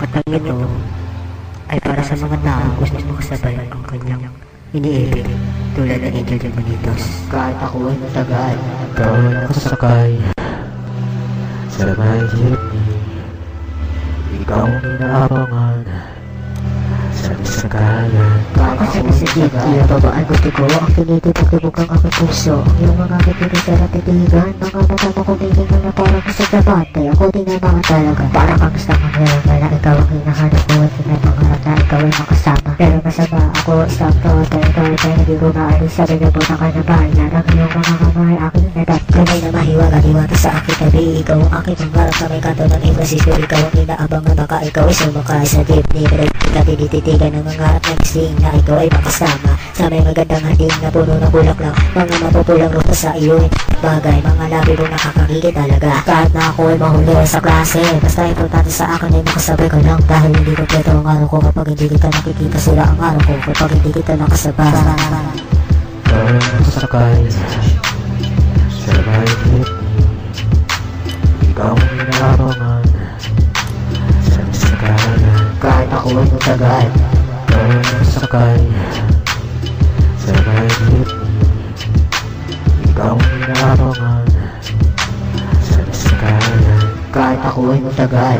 At ang ito ay para sa mga tao gusto makasabay ang kanyang iniibig tulad ng Angel de Bonitos. Kahit ako ay matagal. Ikaw ay nakasakay sa may jeepney. Ikaw ang inaabangan Kahit ako sa jeepney, babaan gusto ko ang tinitipag ang aking puso. Yung mga kitinita na titigan, mga mata mo kumikingan na parang sa debate. Ako din ay mga talaga. Para kang sa mga wala ikaw ang hinahanap ko at pinapangarap na ikaw ay makasama. Pero masama ako sa prote, ikaw ay tayo hindi ko maalis. Sabi na po na ka na bayan. Ang iyong mga kamay aking nadat. Kamay na mahiwaga, diwata sa aking tabi. Ikaw ang aking pangarap na may kanto ng Francisco. Ikaw ang inaabangan baka ikaw ay sumakay sa jeepney. Pero hindi ka tinititigan ng mga at nagsing na ikaw ay makasama. Sa may magandang handing na puno ng bulaklak. Mga mapupulang ruta sa iyo bagay. Mga labi mo nakakakigit talaga. Kahit na ako ay mahuli sa klase. Basta importante sa akin ay makasabay ka lang. Dahil hindi kompleto ang araw ko kapag hindi kita nakikita sila ang araw ko. Kapag hindi kita nakasabay. Nakasakay sa jeepney. Ikaw ang inaabangan sa sakayan. Kahit ako ay matagal. Ikaw ay nakasakay sa jeepney. Ikaw ang inaabangan sa sakayan. Kahit ako ay matagal.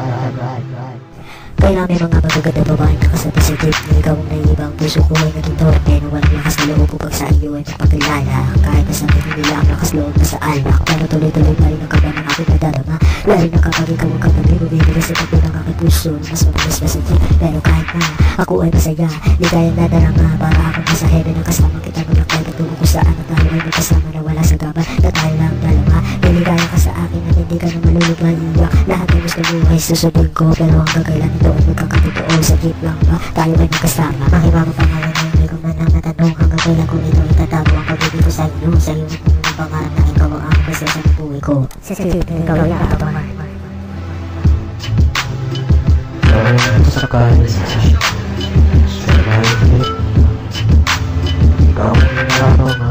Kaya mga magaganda babae na kasama sa jeepney Ikaw ang naiibang puso ko ay naging torpe Nung walang lakas na loob upang sa iyo ay magpakilala Kahit na sabihin nila ang lakas loob na sa alak Pero tuloy-tuloy pa rin ang kaba ng aking nadarama Lalo na kapag ikaw ang katabi Bumibili sa tabi ng aking puso na Mas mabilis pa sa jeep Pero kahit na ako ay masaya Ligayang nadarama Para akong nasa heaven ang kasama kita Nung katungo ko saan At tayo ay magkasama na wala sa gaban Na tayo lang dalawa sa akin at hindi ka na malulubay Iyak lahat ng gusto mo ay susundin ko Pero hanggang kailan ito ay magkakatotoo. Sa jeep lang ba tayo ay magkasama. Ang iba mo pangalan ay hindi ko man ang natanong Hanggang kailan ko ito itatago Ang pag-ibig ko sa iyo Sa iyo ang pangarap na ikaw ang basta sa buhay ko. Sa jeep na ikaw ay aabangan Ikaw ay nakasakay sa may jeepney. Ikaw ang inaabangan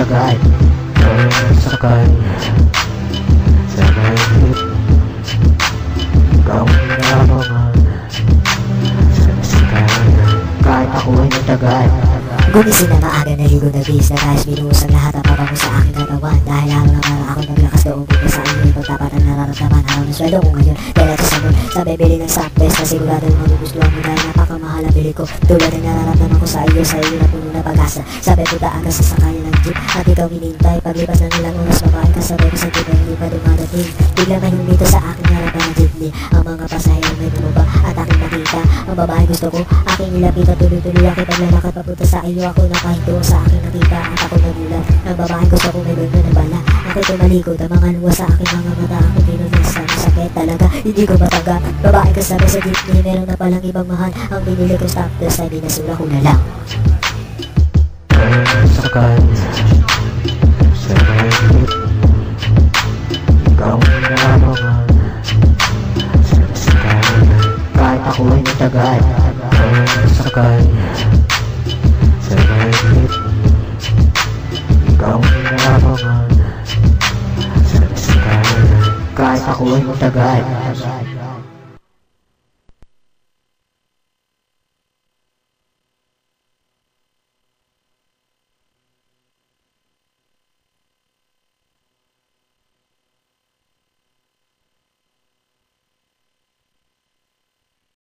ako ay matagal Ikaw ang inaabangan sa sakayan. Kahit ako ay matagal Gumising na maaga na ligo na bis na guys Binuhos lahat ang pabango sa aking katawan Dahil araw na para ako naglakas loob ko sa iyo Dapat ang nararamdaman Araw ng sweldo ko ngayon ito sa moon Sa bibili ng sampes Na sigurado magugustuhan mo Dahil napakamahal ang bili ko Tulad ng nararamdaman ko sa iyo Sa iyo na puno na pag-asa Sabi putaan ka sa sakayan ng jeep At ikaw hinintay Paglipas ng ilang oras Babae ka sabay ko sa Ay hindi pa dumadating Bigla may humito sa aking harapan ng jeepney Ang mga pasahero may bumaba At aking nakita Ang babae gusto ko Aking nilapit at tuloy-tuloy Aking paglalakad papunta sa iyo Ako nakahinto sa aking nakita At ako nagulat Ang babae gusto ko may ganda na Ako tumalikod Ang mga luwa sa aking mga mata Ako pinunasa Sakit talaga Hindi ko matanggap Babae kasama sa jeepney Meron na palang ibang mahal Ang binili ko stop Plus ay binasura ko na lang ay nakasakay sa jeepney. Ikaw ang inaabangan sa sakayan. Kahit ako ay Ikaw ay nakasakay sa jeepney. Ikaw inaabangan sa